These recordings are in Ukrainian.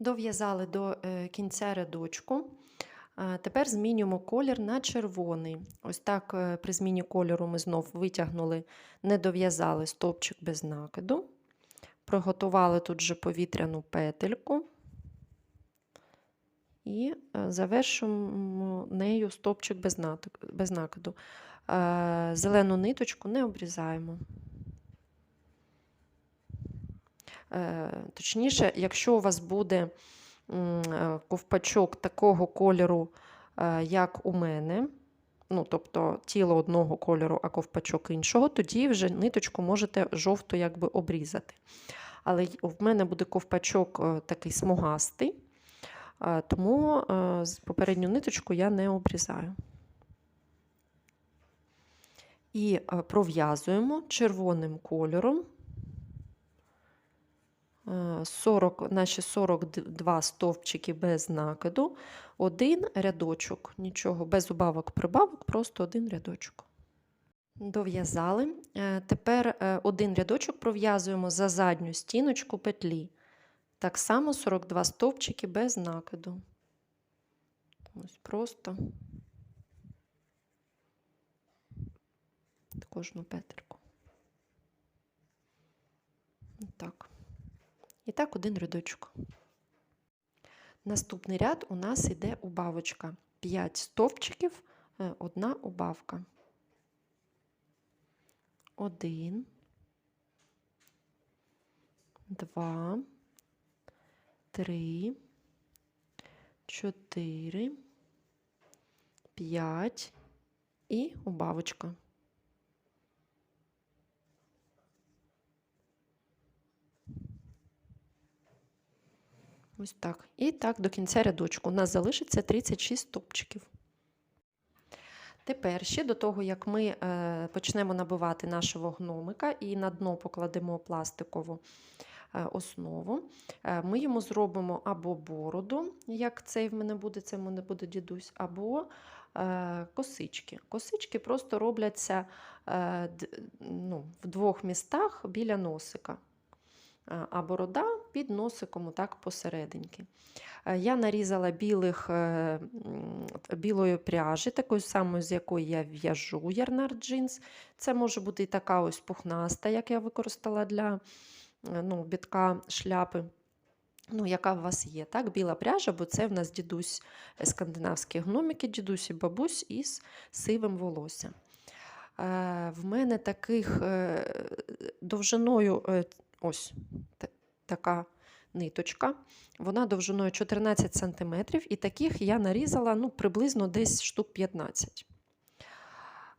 Дов'язали до е, кінця рядочку. Тепер змінюємо колір на червоний. Ось так е, при зміні кольору ми знов витягнули, не дов'язали стовпчик без накиду. Приготували тут же повітряну петельку і е, завершуємо нею стовпчик без накиду. Зелену ниточку не обрізаємо. Е, Точніше, якщо у вас буде е, ковпачок такого кольору, е, як у мене, ну, тобто тіло одного кольору, а ковпачок іншого, тоді вже ниточку можете жовту якби обрізати. Але в мене буде ковпачок е, такий смугастий, е, тому е, попередню ниточку я не обрізаю. І е, пров'язуємо червоним кольором е, 40, наші 42 стовпчики без накиду, один рядочок, нічого, без убавок, прибавок, просто один рядочок. Дов'язали. Е, Тепер е, один рядочок пров'язуємо за задню стіночку петлі. Так само 42 стовпчики без накиду. Ось просто кожну петельку. Так. І так один рядочок. Наступний ряд у нас йде убавочка. 5 стовпчиків, е, одна убавка. Один, два, три, чотири, п'ять і убавочка. Ось так. І так до кінця рядочку. У нас залишиться 36 стопчиків. Тепер ще до того, як ми е, почнемо набивати нашого гномика і на дно покладемо пластикову е, основу, е, ми йому зробимо або бороду, як цей в мене буде, це в мене буде дідусь, або косички. Косички просто робляться ну, в двох містах біля носика. А борода під носиком, так посерединки. Е, Я нарізала білих, е, білої пряжі, такої самої, з якої я в'яжу ярнар джинс. Це може бути і така ось пухнаста, як я використала для е, ну, бітка шляпи. Ну, яка у вас є, так? Біла пряжа, бо це в нас дідусь скандинавські гномики, дідусь і бабусь із сивим волоссям. В мене таких довжиною ось така ниточка. Вона довжиною 14 см, і таких я нарізала ну, приблизно десь штук 15.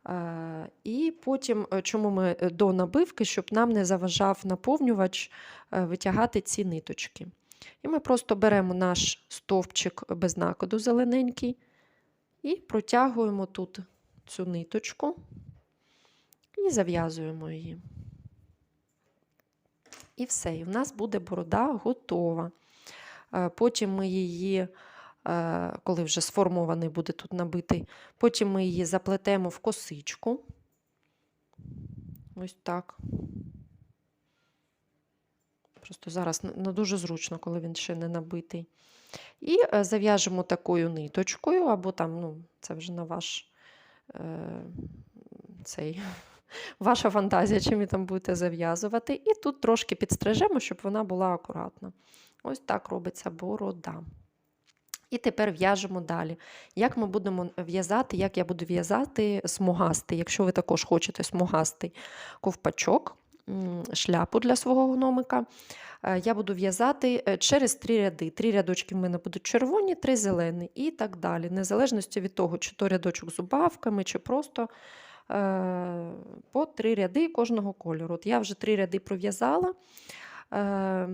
Е, І потім, е, чому ми е, до набивки, щоб нам не заважав наповнювач витягати ці ниточки. І ми просто беремо наш стовпчик без накиду зелененький і протягуємо тут цю ниточку і зав'язуємо її. І все, і в нас буде борода готова. Е, Потім ми її, е, коли вже сформований буде тут набитий, потім ми її заплетемо в косичку. Ось так. Просто зараз не дуже зручно, коли він ще не набитий. І е, зав'яжемо такою ниточкою, або там, ну, це вже на ваш е, цей, ваша фантазія, чим ви там будете зав'язувати. І тут трошки підстрижемо, щоб вона була акуратна. Ось так робиться борода. І тепер в'яжемо далі. Як ми будемо в'язати, як я буду в'язати смугастий, якщо ви також хочете смугастий ковпачок, шляпу для свого гномика, е, я буду в'язати е, через три ряди. Три рядочки в мене будуть червоні, три зелені і так далі. Незалежності від того, чи то рядочок з убавками, чи просто по три ряди кожного кольору. От я вже три ряди пров'язала. Е,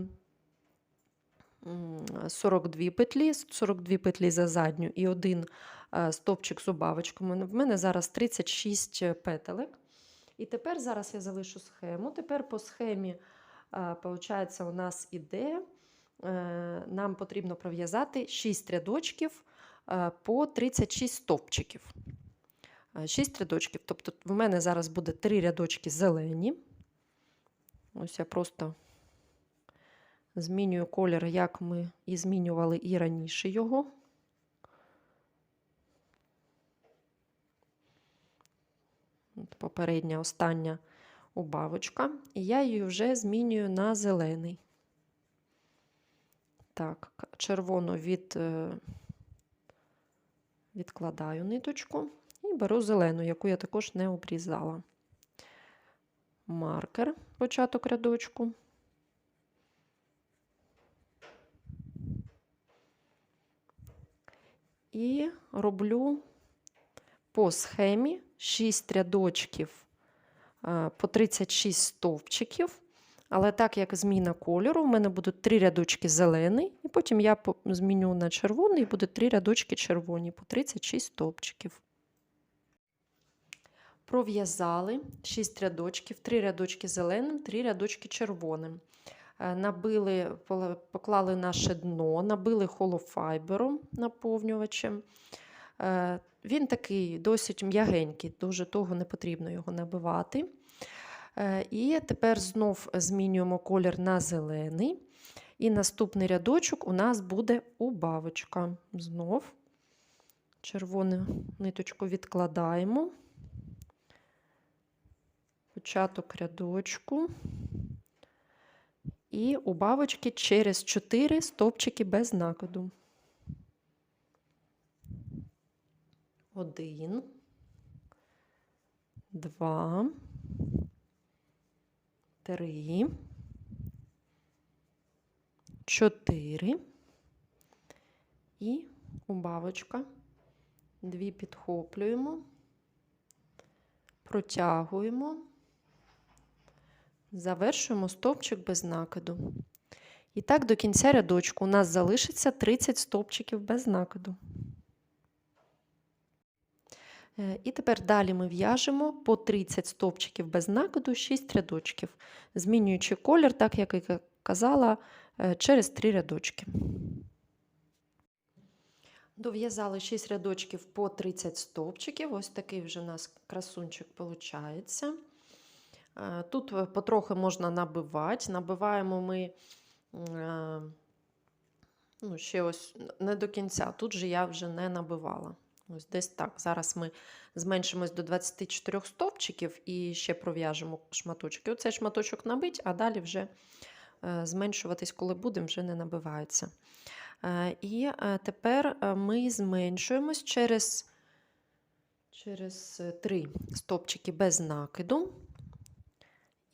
42 петлі, 42 петлі за задню і один е, стовпчик з убавочками. В мене зараз 36 петелек. І тепер зараз я залишу схему. Тепер по схемі, виходить, у нас іде, е, нам потрібно пров'язати 6 рядочків е, по 36 стовпчиків. 6 рядочків. Тобто в мене зараз буде 3 рядочки зелені. Ось я просто Змінюю колір, як ми і змінювали і раніше його. Попередня остання убавочка. І я її вже змінюю на зелений. Так, червону від, е, відкладаю ниточку і беру зелену, яку я також не обрізала. Маркер, початок рядочку. І роблю по схемі 6 рядочків е, по 36 стовпчиків. Але так як зміна кольору, в мене будуть 3 рядочки зелений, і потім я зміню на червоний, і буде 3 рядочки червоні по 36 стовпчиків. Пров'язали 6 рядочків, 3 рядочки зеленим, 3 рядочки червоним. Е, Набили, поклали наше дно, набили холофайбером наповнювачем. Е, Він такий досить м'ягенький, дуже того не потрібно його набивати. Е, І тепер знов змінюємо колір на зелений. І наступний рядочок у нас буде убавочка. Знов червону ниточку відкладаємо. Початок рядочку. І убавочки через 4 стовпчики без накиду. Один, два, три, чотири і убавочка. Дві підхоплюємо, протягуємо, завершуємо стовпчик без накиду. І так до кінця рядочку у нас залишиться 30 стовпчиків без накиду. Е, І тепер далі ми в'яжемо по 30 стовпчиків без накиду, 6 рядочків, змінюючи колір, так як і казала, е, через 3 рядочки. Дов'язали 6 рядочків по 30 стовпчиків. Ось такий вже у нас красунчик виходить. Тут е, потрохи можна набивати. Набиваємо ми е, ну, ще ось не до кінця. Тут же я вже не набивала. Ось десь так. Зараз ми зменшимось до 24 стовпчиків і ще пров'яжемо шматочки. Оцей шматочок набить, а далі вже е, зменшуватись, коли будемо, вже не набивається. Е, І е, тепер е, ми зменшуємось через, через 3 стовпчики без накиду.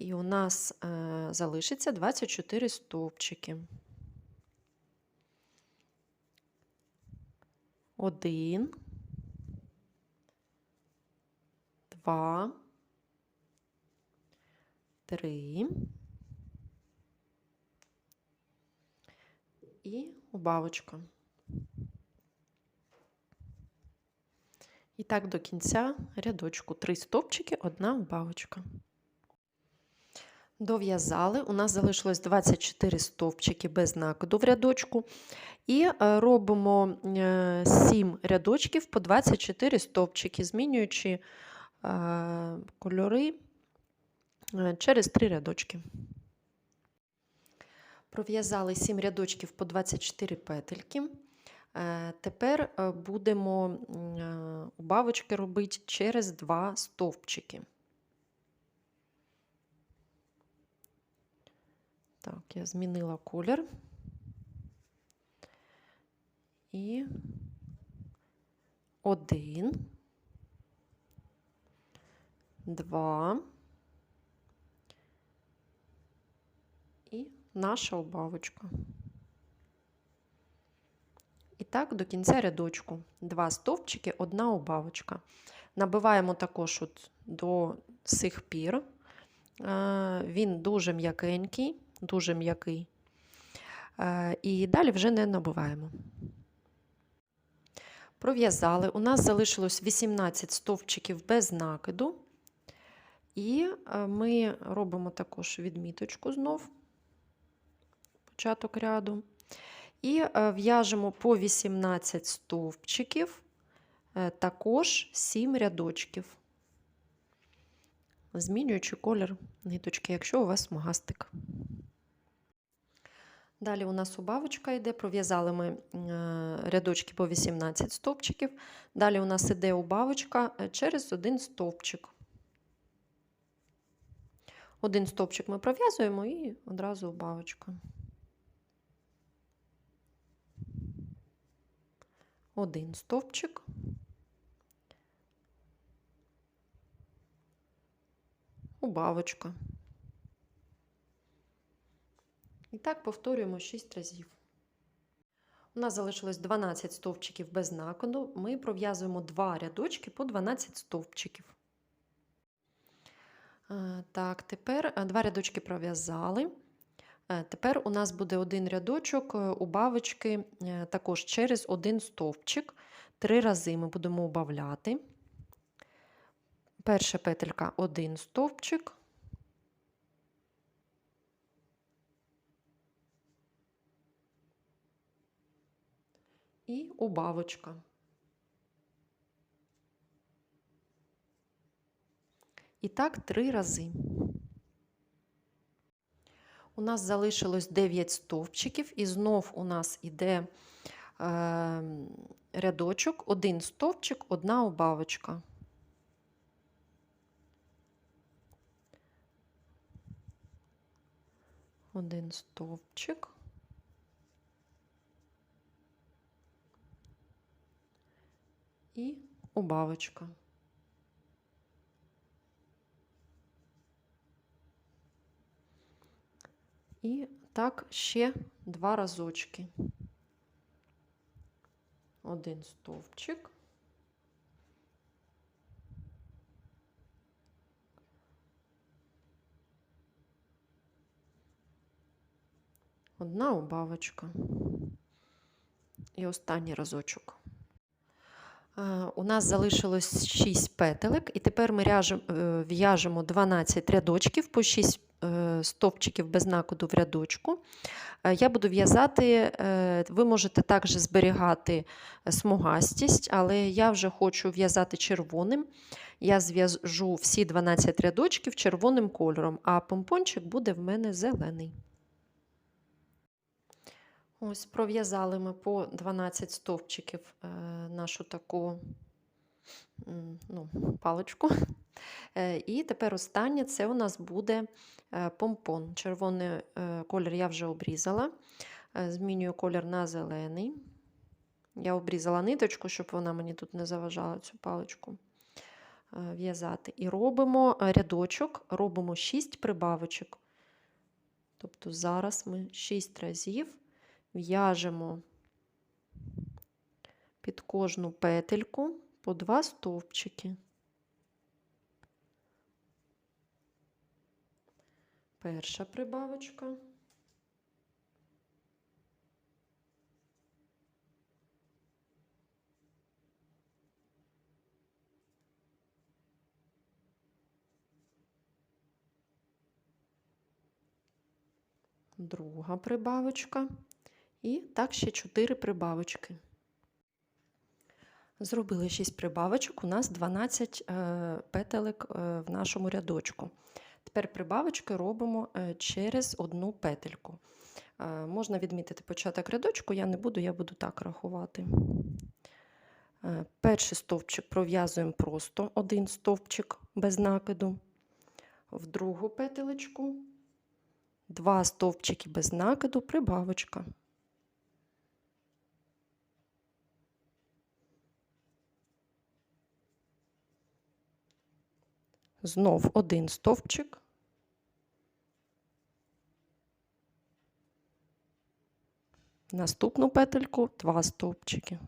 І у нас е, залишиться 24 стовпчики. Один, два, три і убавочка. І так до кінця рядочку. Три стовпчики, одна убавочка. Дов'язали. У нас залишилось 24 стовпчики без накиду в рядочку. І е, робимо 7 рядочків по 24 стовпчики, змінюючи е, кольори е, через 3 рядочки. Пров'язали 7 рядочків по 24 петельки. Е, Тепер е, будемо е, убавочки робити через 2 стовпчики. Так, я змінила колір. І один, два і наша убавочка. І так до кінця рядочку. Два стовпчики, одна убавочка. Набиваємо також от до сих пір. Е, Він дуже м'якенький, дуже м'який. Е, І далі вже не набиваємо. Пров'язали. У нас залишилось 18 стовпчиків без накиду. І е, ми робимо також відміточку знов, початок ряду. І е, в'яжемо по 18 стовпчиків, також 7 рядочків, змінюючи колір ниточки, якщо у вас смугастик. Далі у нас убавочка йде, пров'язали ми е, рядочки по 18 стовпчиків. Далі у нас іде убавочка е, через один стовпчик. Один стовпчик ми пров'язуємо і одразу убавочка. Один стовпчик. Убавочка. І так повторюємо 6 разів. У нас залишилось 12 стовпчиків без накиду. Ми пров'язуємо 2 рядочки по 12 стовпчиків. Е, Так, тепер е, два рядочки пров'язали. Е, Тепер у нас буде один рядочок убавочки е, також через один стовпчик. Три рази ми будемо убавляти. Перша петелька один стовпчик. І убавочка. І так три рази. У нас залишилось 9 стовпчиків, і знов у нас іде е, рядочок, один стовпчик, одна убавочка. Один стовпчик. І убавочка. І так ще два разочки. Один стовпчик. Одна убавочка. І останній разочок. Е, У нас залишилось 6 петелек, і тепер ми е, в'яжемо 12 рядочків по 6 е, стовпчиків без накиду в рядочку. Я буду в'язати, ви можете також зберігати смугастість, але я вже хочу в'язати червоним. Я зв'яжу всі 12 рядочків червоним кольором, а помпончик буде в мене зелений. Ось пров'язали ми по 12 стовпчиків е, нашу таку ну, паличку. Е, І тепер останнє це у нас буде е, помпон. Червоний колір я вже обрізала. Змінюю колір на зелений. Я обрізала ниточку, щоб вона мені тут не заважала цю паличку в'язати. І робимо рядочок, робимо 6 прибавочок. Тобто зараз ми 6 разів в'яжемо під кожну петельку по два стовпчики. Перша прибавочка. Друга прибавочка. І так ще 4 прибавочки. Зробили 6 прибавочок, у нас 12 е, петелек е, в нашому рядочку. Тепер прибавочки робимо е, через одну петельку. Можна відмітити початок рядочку, я не буду, я буду так рахувати. Перший стовпчик пров'язуємо просто один стовпчик без накиду. В другу петелечку два стовпчики без накиду, прибавочка. Знов один стовпчик. Наступну петельку два стовпчики.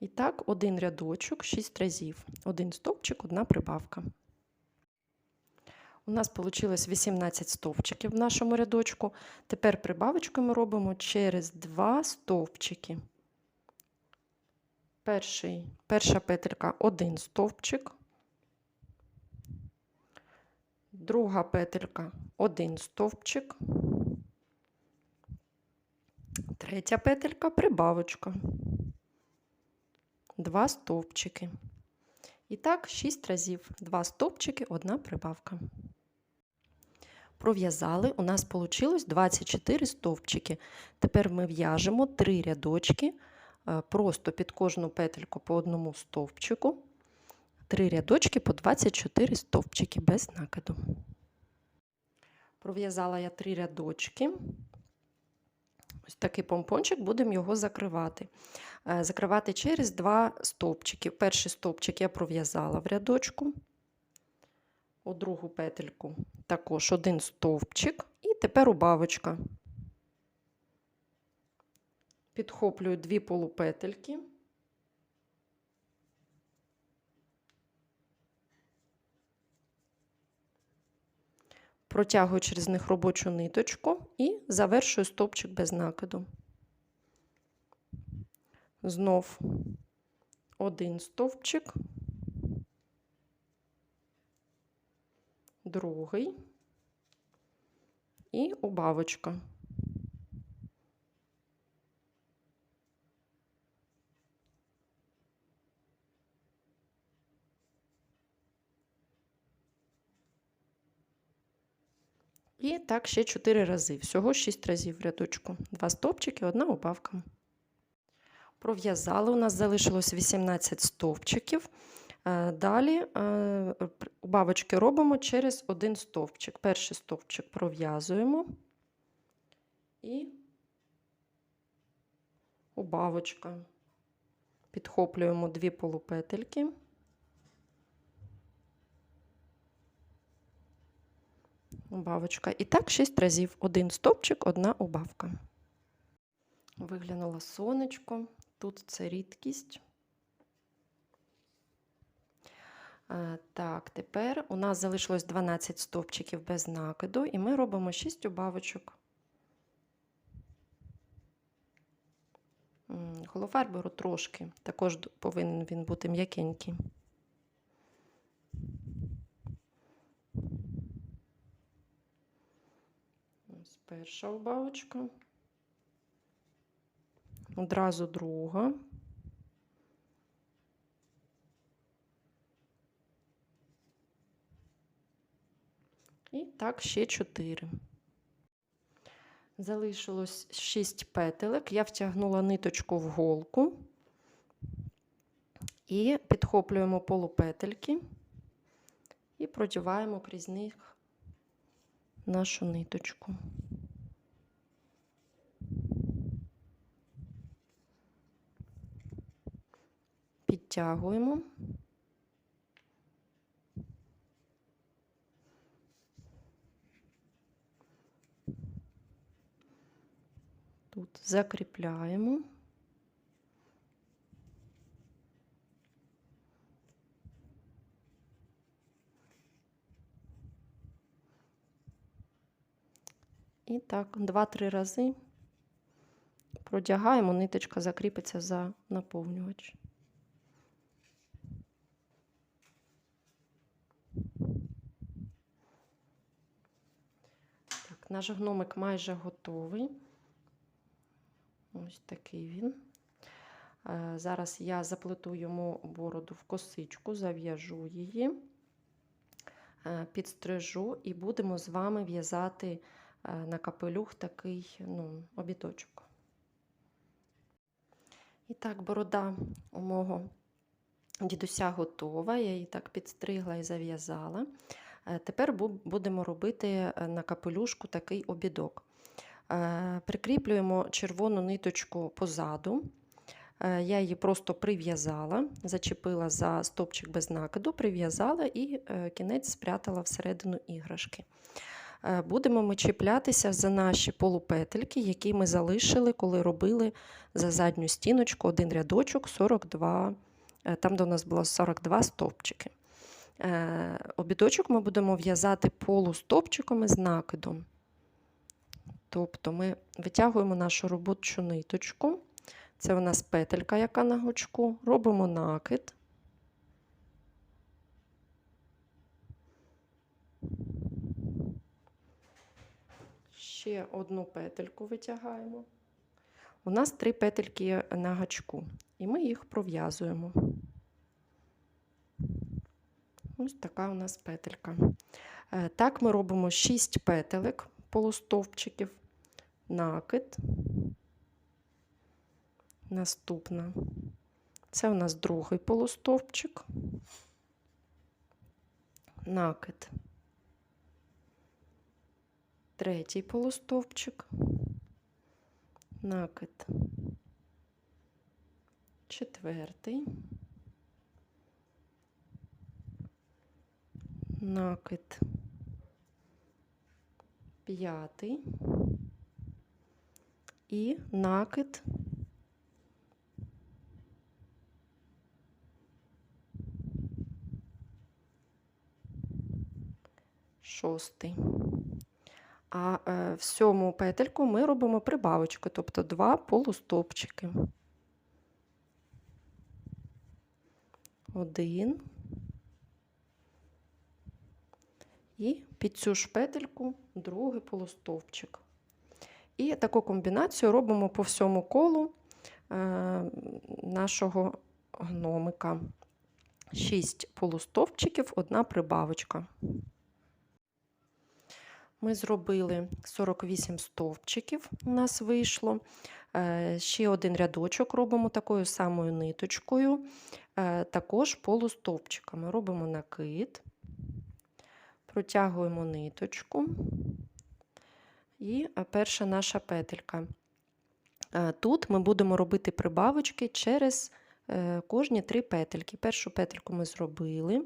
І так, один рядочок, 6 разів. Один стовпчик, одна прибавка. У нас вийшло 18 стовпчиків в нашому рядочку. Тепер прибавочку ми робимо через два стовпчики. Перший, перша петелька один стовпчик, друга петелька один стовпчик, третя петелька прибавочка, два стовпчики. І так, 6 разів, 2 стовпчики, 1 прибавка. Пров'язали, у нас вийшло 24 стовпчики. Тепер ми в'яжемо 3 рядочки, просто під кожну петельку по одному стовпчику. 3 рядочки по 24 стовпчики без накиду. Пров'язала я 3 рядочки. Ось такий помпончик, будемо його закривати. Е, Закривати через 2 стовпчики. Перший стовпчик я пров'язала в рядочку, у другу петельку також один стовпчик, і тепер убавочка. Підхоплюю дві полупетельки. Протягую через них робочу ниточку і завершую стовпчик без накиду. Знов один стовпчик, другий і убавочка. І так ще 4 рази. Всього 6 разів в рядочку. Два стовпчики, одна убавка. Пров'язали, у нас залишилось 18 стовпчиків. Е, Далі е, убавочки робимо через один стовпчик. Перший стовпчик пров'язуємо і убавочка. Підхоплюємо дві полупетельки. Убавочка. І так 6 разів. Один стовпчик, одна убавка. Виглянуло сонечко. Тут це рідкість. Е, Так, тепер у нас залишилось 12 стовпчиків без накиду, і ми робимо 6 убавочок. М, Голофар трошки, також повинен він бути м'якенький. Ось перша убавочка. Одразу друга. І так ще 4. Залишилось 6 петелек. Я втягнула ниточку в голку і підхоплюємо полупетельки і продіваємо крізь них нашу ниточку. Підтягуємо. Тут закріпляємо. І так, 2-3 рази продягаємо, ниточка закріпиться за наповнювач. Наш гномик майже готовий. Ось такий він. Е, Зараз я заплету йому бороду в косичку, зав'яжу її, е, підстрижу і будемо з вами в'язати е, на капелюх такий ну, обідочок. І так, борода у мого дідуся готова. Я її так підстригла і зав'язала. Е, Тепер будемо робити е, на капелюшку такий обідок. Е, Прикріплюємо червону ниточку позаду. Я її просто прив'язала, зачепила за стопчик без накиду, прив'язала і кінець спрятала всередину іграшки. Будемо ми чіплятися за наші полупетельки, які ми залишили, коли робили за задню стіночку один рядочок 42, е, там, де у нас було 42 стовпчики. Е, Обідочок ми будемо в'язати полустопчиком із накидом. Тобто ми витягуємо нашу робочу ниточку. Це у нас петелька, яка на гучку. Робимо накид. Ще одну петельку витягаємо. У нас три петельки на гачку, і ми їх пров'язуємо. Ось така у нас петелька. Е, Так, ми робимо 6 петелек полустовпчиків, накид. Наступна. Це у нас другий полустовпчик. Накид. Третій полустовпчик. Накид. Четвертий. Накид. П'ятий. І накид. Шостий. А е, в сьому петельку ми робимо прибавочку, тобто два полустовпчики. Один. І під цю ж петельку другий полустовпчик. І таку комбінацію робимо по всьому колу е, нашого гномика. Шість полустовпчиків, одна прибавочка. Ми зробили 48 стовпчиків, у нас вийшло. Е, Ще один рядочок робимо такою самою ниточкою, е, також полустовпчиками. Робимо накид, протягуємо ниточку. І е, перша наша петелька. Е, Тут ми будемо робити прибавочки через е, кожні три петельки. Першу петельку ми зробили,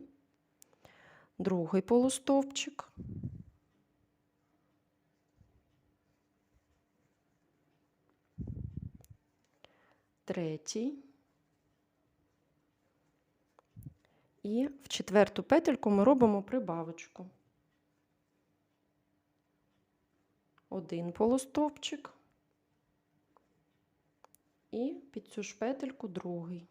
другий полустовпчик. Третій. І в четверту петельку ми робимо прибавочку. Один полустовпчик. І під цю ж петельку другий.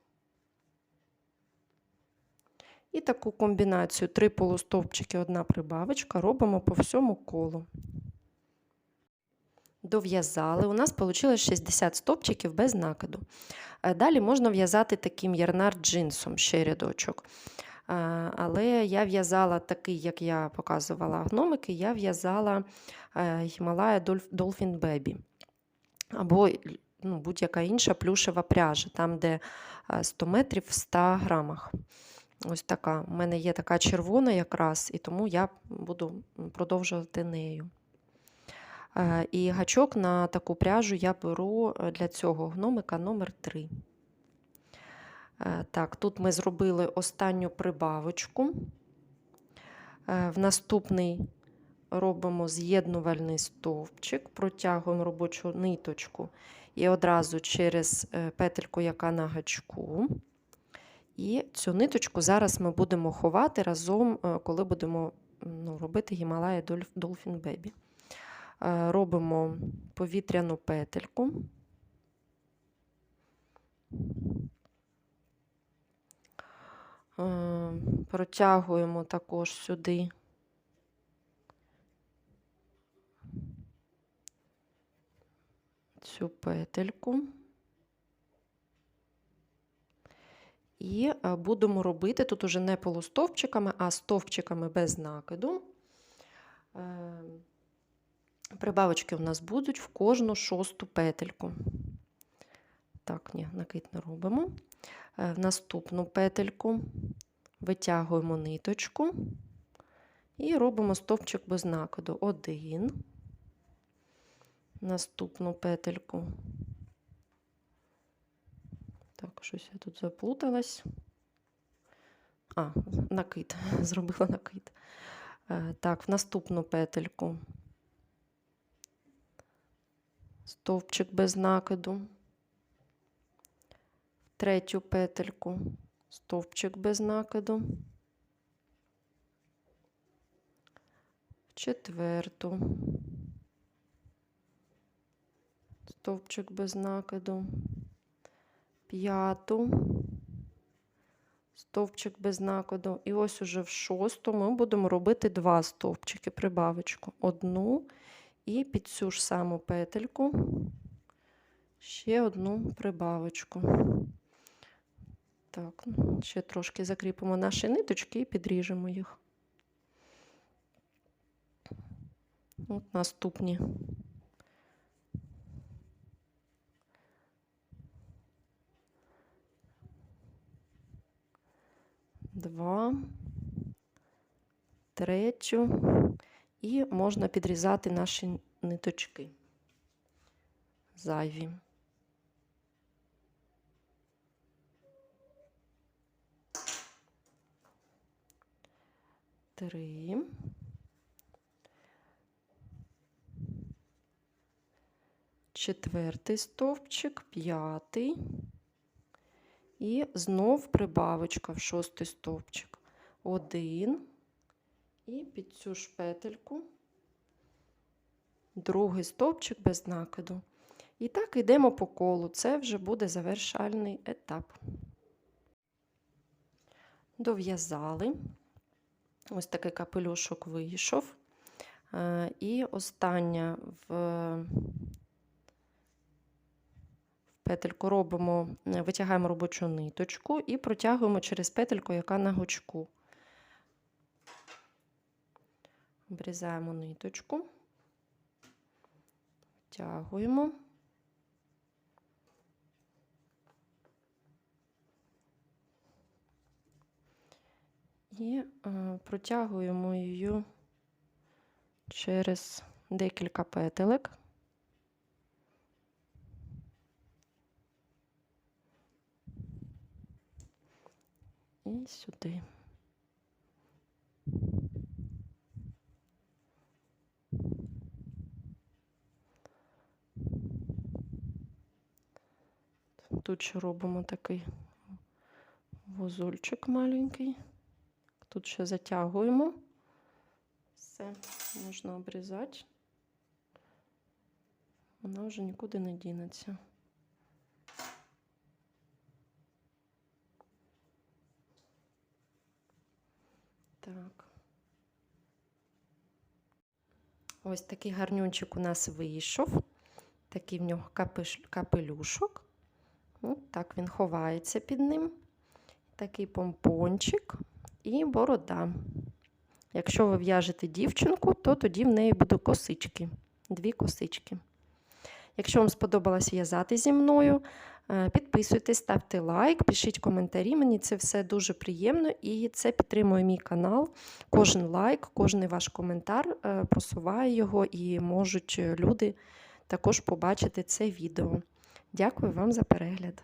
І таку комбінацію три полустовпчики, одна прибавочка робимо по всьому колу. Дов'язали. У нас вийшло 60 стовпчиків без накиду. Е, Далі можна в'язати таким ярнар джинсом ще рядочок. Е, Але я в'язала такий, як я показувала гномики, я в'язала Himalaya Dolphin Baby. Або ну, будь-яка інша плюшева пряжа, там, де 100 метрів в 100 грамах. Ось така. У мене є така червона якраз, і тому я буду продовжувати нею. Е, І гачок на таку пряжу я беру е, для цього гномика номер 3. Так, тут ми зробили останню прибавочку. Е, В наступний робимо з'єднувальний стовпчик, протягуємо робочу ниточку і одразу через е, петельку, яка на гачку. І цю ниточку зараз ми будемо ховати разом, е, коли будемо ну, робити Himalaya Dolphin Baby. Е, Робимо повітряну петельку. Е, Протягуємо також сюди цю петельку. І е, будемо робити тут уже не полустовпчиками, а стовпчиками без накиду. Е, Прибавочки у нас будуть в кожну шосту петельку. Так, ні, накид не робимо. Е, В наступну петельку витягуємо ниточку і робимо стовпчик без накиду. Один. Наступну петельку. Так, щось я тут заплуталась. А, накид, зробила накид. Е, Так, в наступну петельку. Стовпчик без накиду. Третю петельку. Стовпчик без накиду. Четверту. Стовпчик без накиду. П'яту. Стовпчик без накиду. І ось уже в шосту ми будемо робити два стовпчики, прибавочку. Одну і під цю ж саму петельку ще одну прибавочку. Так, ну, ще трошки закріпимо наші ниточки і підріжемо їх. От наступні. Два, третю, і можна підрізати наші ниточки зайві. Три. Четвертий стовпчик, п'ятий. І знов прибавочка в шостий стовпчик. Один. І під цю ж петельку другий стовпчик без накиду. І так йдемо по колу. Це вже буде завершальний етап. Дов'язали. Ось такий капелюшок вийшов. Е, І остання в петельку робимо, е, витягаємо робочу ниточку і протягуємо через петельку, яка на гучку. Обрізаємо ниточку, втягуємо. І е, протягуємо її через декілька петелек. І сюди. Тут ще робимо такий вузольчик маленький. Тут ще затягуємо. Все, можна обрізати. Вона вже нікуди не дінеться. Так. Ось такий гарнюнчик у нас вийшов. Такий в нього капелюшок. От так він ховається під ним. Такий помпончик і борода. Якщо ви в'яжете дівчинку, то тоді в неї будуть косички. Дві косички. Якщо вам сподобалось в'язати зі мною, е, підписуйтесь, ставте лайк, пишіть коментарі. Мені це все дуже приємно і це підтримує мій канал. Кожен лайк, кожен ваш коментар е, просуває його і можуть люди також побачити це відео. Дякую вам за перегляд.